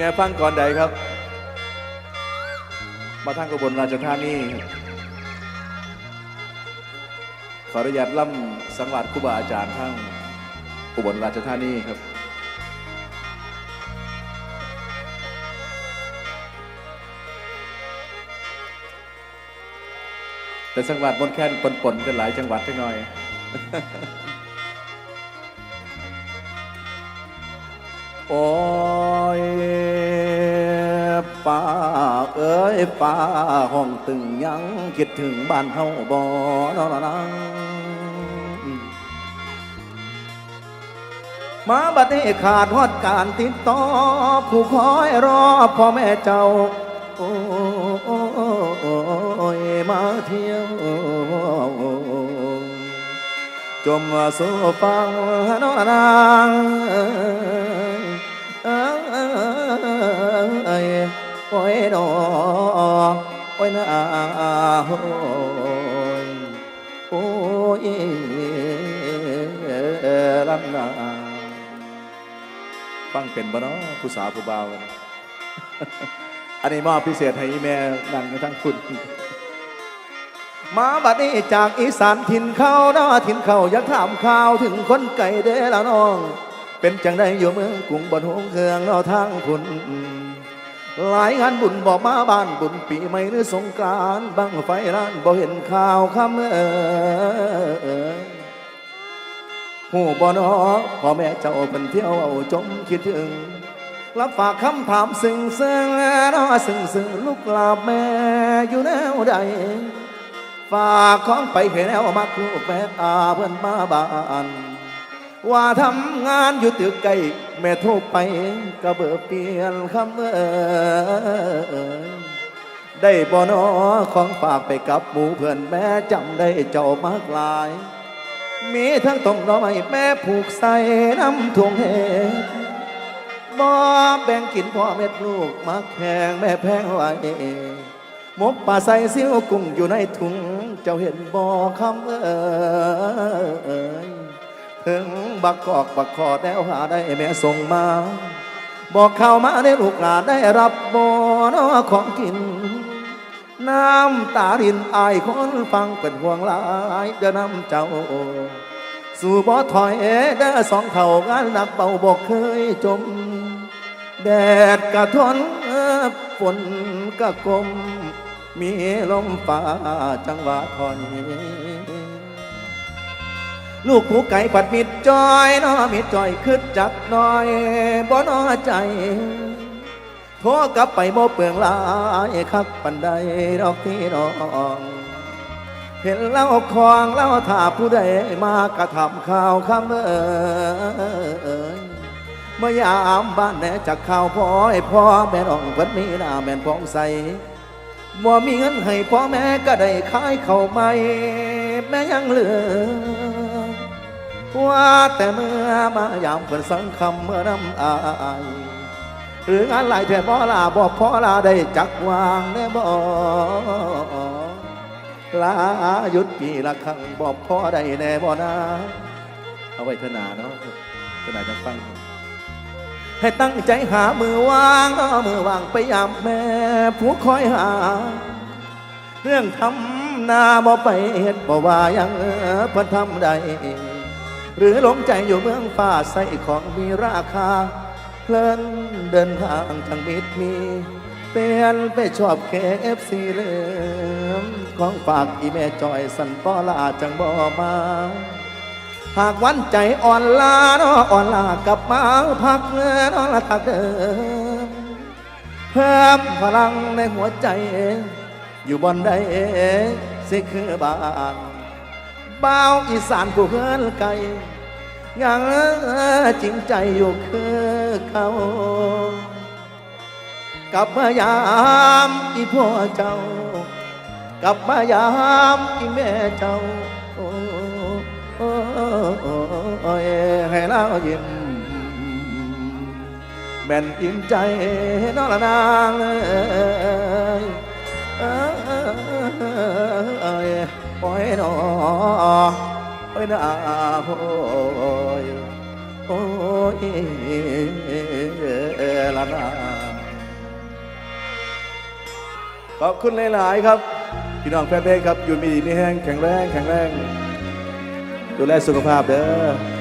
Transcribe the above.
แม่ฟังก่อนใดครับ มาทางกบลราชธานีขออนุญาตล่ำสังวัดครูบาอาจารย์ทั้งอุบลราชธานีครับแต่สังวัดบนแค่นปนๆกันหลายจังหวัดจังหน่อย โอ้ย ป้าเอ้ยป้าห้องตึงยังคิดถึงบ้านเฮาบ่นอนนังมาบัดนี้ขาดฮอดการติดต่อ ผู้คอยรอพ่อแม่เจ้า โอ้ยมาเที่ยวจมว่าสู่ฟังนอนนาง นอโอ้ยนาโอยโอ้ยลำนาฟังเป็นบ่เนาะผู้สาวผู้บ่าวกันอันนี้มอบพิเศษให้แม่นั่งทั้งคุณมาบัดนี้จากอีสานถิ่นเขานาะถิ่นเขาอยากถามข่าวถึงคนไก่เด้ละน้อง เป็นจังได้อยู่เมืองกรุงบนหงเครืองนาะทางคุณ หลายงานบุญบอกมาบ้านบุญปีใหม่หรือสงกรานบังไฟร้านบ่เห็นข่าวคำเออหูบ่เนอพ่อแม่เจ้าเป็นเที่ยวเอาจมคิดถึงรับฝากคำถามซึ่งซึ่งเนาะซึ่งซึ่งลูกลาบแม่อยู่แนวใดฝากของไปให้แล้วมักลูกแม่อาเพื่อนมาบ้าน ว่าทำงานอยู่ตึกไกลแม่โทรไปก็เบอร์เปลี่ยนคำเอ่ยได้บ่นอของฝากไปกับหมู่เพื่อนแม่จำได้เจ้ามากลาย มีทั้งต้มน้อยแม่ผูกใส่น้ำทวงเห็ดบ่แบ่งกินพ่อเม็ดลูกมักแพงแม่แพงไว้มกป่าใส่ซิวกุ้งอยู่ในถุง เจ้าเห็นบ่อคำเอ่ย ถึงบักกอกบักคอแด้วหาได้แม่ส่งมา บอกเข้ามาได้ลูกหลานได้รับบ่อนอของกิน น้ำตาดินอายคนฟังเป็นห่วงหลายเดินนำเจ้า สู่บ่อถอยเด้สองเท่างานหนักเบาบอกเคยจม แดดกะทนฝนกะกลมมีลมฟ้าจังหวะถอย ลูกผู้ไก่ปัดมิดจอยน้อมิดจอยขึ้นจักน่อยบ่น้อใจโทรกลับไปบ่เปลืองลายคักปันใดดอกที่น้องเห็นเล่าคลองเล่าถาผู้ใดมากระทำข่าวคำเอ่ยเมื่อยามบ้านแหน่จากข่าวพ่อให้พ่อแม่น้องเพิ่นมีหน้าแม่นพองใสบ่มีเงินให้พ่อแม่ก็ได้ขายเข้าวไม่แม่ยังเหลือ ว่าแต่เมื่อมายามเพิ่นสังคำเมื่อน้ำอายหรืองานหลายแท่บ่ลาบ่พอลาได้จักวางแน่บ่ลาหยุดปีละครั้งบ่พอได้แน่บ่นะเอาไว้เถนาเนาะเถนาจะฟัง ให้ตั้งใจหามือวางเมือวางไปยามแม่ผู้คอยหา เรื่องทำนาบ่ไปเฮ็ดบ่ว่ายังเออเพิ่นทำได้ หรือหลงใจอยู่เมืองฟ้าใส่ของมีราคา เพลินเดินทางทางมิตรมีเปลี่ยนไปชอบเคเอฟซีเลืมของฝากอีแม่จอยสันปอลาจังบ่มา หากวันใจอ่อนลาเนาะอ่อนลากลับมาพักเนื้อนาะละทักเดิมเพิ่มพลังในหัวใจ อยู่บนใดสิคือบ้านบ่าวอีสานผู้เฮือนไกล ยังจริงใจอยู่คือเขากลับมายามอีพ่อเจ้า กลับมายามอีแม่เจ้าโอ้ยให้เรายิ้มแม่นอิ่มใจน้องละนางเอ้ยเอ้ยปล่อยหนอ อยนาโอยโอ้ยละนาขอบคุณหลาย ๆ ครับ พี่น้องแฟนเพลงครับ อยู่มีดีมีแห้งแข็งแรง แข็งแรง ดูแลสุขภาพเด้อ